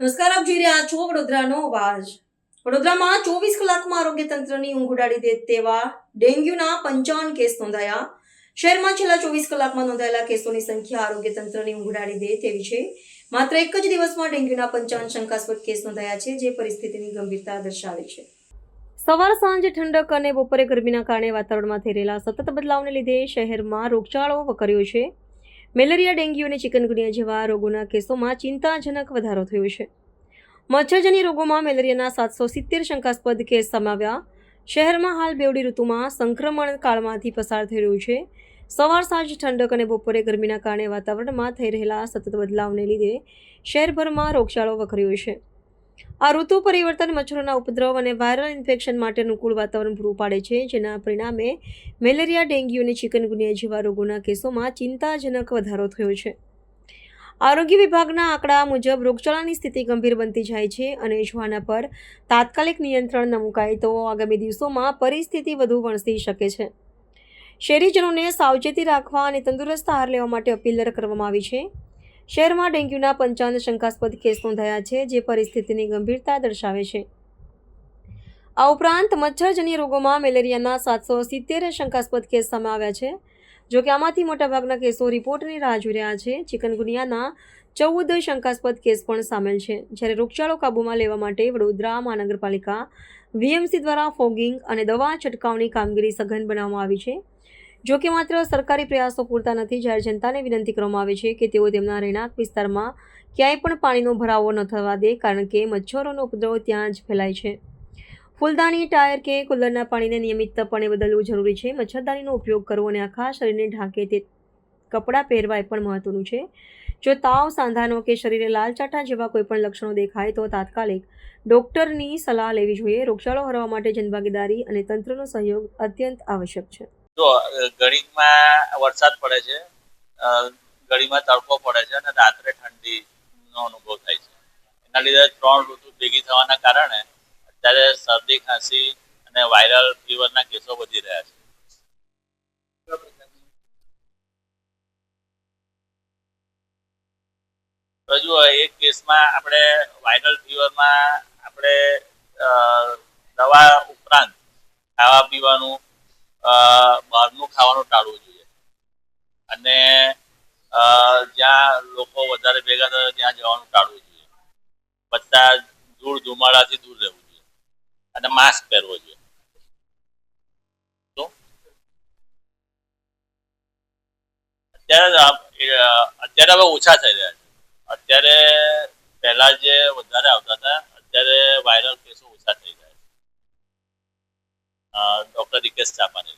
નમસ્કાર, આપ જોઈ રહ્યા છો વડોદરાનો અવાજ. વડોદરામાં ચોવીસ કલાકમાં આરોગ્ય તંત્રની ઊંઘ ઉડાડી દે તેવા ડેન્ગ્યુના પંચાવન કેસ નોંધાયા. શહેરમાં છેલ્લા ચોવીસ કલાકમાં નોંધાયેલા કેસોની સંખ્યા આરોગ્ય તંત્રની ઊંઘ ઉડાડી દે તેવી છે. માત્ર એક જ દિવસમાં ડેન્ગ્યુના પંચાવન શંકાસ્પદ કેસ નોંધાયા છે, જે પરિસ્થિતિની ગંભીરતા દર્શાવે છે. સવાર સાંજ ઠંડક અને બપોરે ગરમીના કારણે વાતાવરણમાં થઈ રહેલા સતત બદલાવને લીધે શહેરમાં રોગચાળો વકર્યો છે. મેલેરિયા, ડેન્ગ્યુ અને ચિકનગુનિયા જેવા રોગોના કેસોમાં ચિંતાજનક વધારો થયો છે. મચ્છરજન્ય રોગોમાં મેલેરિયાના સાતસો સિત્તેર શંકાસ્પદ કેસ સમાવ્યા શહેરમાં હાલ બેવડી ઋતુમાં સંક્રમણ કાળમાંથી પસાર થઈ રહ્યું છે. સવાર સાંજ ઠંડક અને બપોરે ગરમીના કારણે વાતાવરણમાં થઈ રહેલા સતત બદલાવને લીધે શહેરભરમાં રોગચાળો વકર્યો છે. આ ઋતુ પરિવર્તન મચ્છરોના ઉપદ્રવ અને વાયરલ ઇન્ફેક્શન માટે અનુકૂળ વાતાવરણ પૂરું પાડે છે, જેના પરિણામે મેલેરિયા, ડેન્ગ્યુ અને ચિકનગુનિયા જેવા રોગોના કેસોમાં ચિંતાજનક વધારો થયો છે. આરોગ્ય વિભાગના આંકડા મુજબ રોગચાળાની સ્થિતિ ગંભીર બનતી જાય છે અને જો પર તાત્કાલિક નિયંત્રણ ન મુકાય તો આગામી દિવસોમાં પરિસ્થિતિ વધુ વણસી શકે છે. શહેરીજનોને સાવચેતી રાખવા અને તંદુરસ્ત આહાર લેવા માટે અપીલ કરવામાં આવી છે. શહેરમાં ડેન્ગ્યુના પંચાવન શંકાસ્પદ કેસ નોંધાયા છે, જે પરિસ્થિતિની ગંભીરતા દર્શાવે છે. આ ઉપરાંત મચ્છરજન્ય રોગોમાં મેલેરિયાના સાતસો સિત્તેર શંકાસ્પદ કેસ સામે આવ્યા છે. જો કે આમાંથી મોટાભાગના કેસો રિપોર્ટની રાહ જોઈ રહ્યા છે, ચિકનગુનિયાના ચૌદ શંકાસ્પદ કેસ પણ સામેલ છે. જ્યારે રોગચાળો કાબૂમાં લેવા માટે વડોદરા મહાનગરપાલિકા વીએમસી દ્વારા ફોગિંગ અને દવા છંટકાવની કામગીરી સઘન બનાવવામાં આવી છે. જો કે માત્ર સરકારી પ્રયાસો પૂરતા નથી, જ્યારે જનતાને વિનંતી કરવામાં આવે છે કે તેઓ તેમના રહેણાંક વિસ્તારમાં ક્યાંય પણ પાણીનો ભરાવો ન થવા દે, કારણ કે મચ્છરોનો ઉપદ્રવ ત્યાં જ ફેલાય છે. ફૂલદાની ટાયર કે કુલરના પાણીને નિયમિતપણે બદલવું જરૂરી છે. મચ્છરદાનીનો ઉપયોગ કરવો અને આખા શરીરને ઢાંકે તે કપડાં પહેરવા એ પણ મહત્વનું છે. જો તાવ, સાંધાનો કે શરીરે લાલ ચાટા જેવા કોઈપણ લક્ષણો દેખાય, તો તાત્કાલિક ડોક્ટરની સલાહ લેવી જોઈએ. રોગચાળો હરવા માટે જનભાગીદારી અને તંત્રનો સહયોગ અત્યંત આવશ્યક છે. જો અ, વરસાદ પડે છે ગળીમાં તડકો પડે છે અને રાત્રે ઠંડીનો અનુભવ થાય છે. એના લીધે ત્રણ ઋતુ ભેગી થવાના કારણે અત્યારે શરદી ખાંસી અને વાયરલ ફીવરના કેસો વધી રહ્યા છે. જુઓ એક કેસમાં આપણે વાયરલ ફીવરમાં આપણે દવા ઉપરાંત ખાવા પીવાનું બહારનું ખાવાનું ટાળવું જોઈએ. અને જ્યાં લોકો વધારે ભેગા થયા ત્યાં જવાનું ટાળવું જોઈએ. બધા ધૂળ ધુમાડાથી દૂર રહેવું જોઈએ. અને માસ્ક પહેરવો જોઈએ. અત્યારે અત્યારે હવે ઓછા થઈ રહ્યા છે. અત્યારે પહેલા જે વધારે આવતા હતા, અત્યારે વાયરલ કેસો ઓછા થઈ રહ્યા છે. ડોક્ટર રિકેશ ચાપાની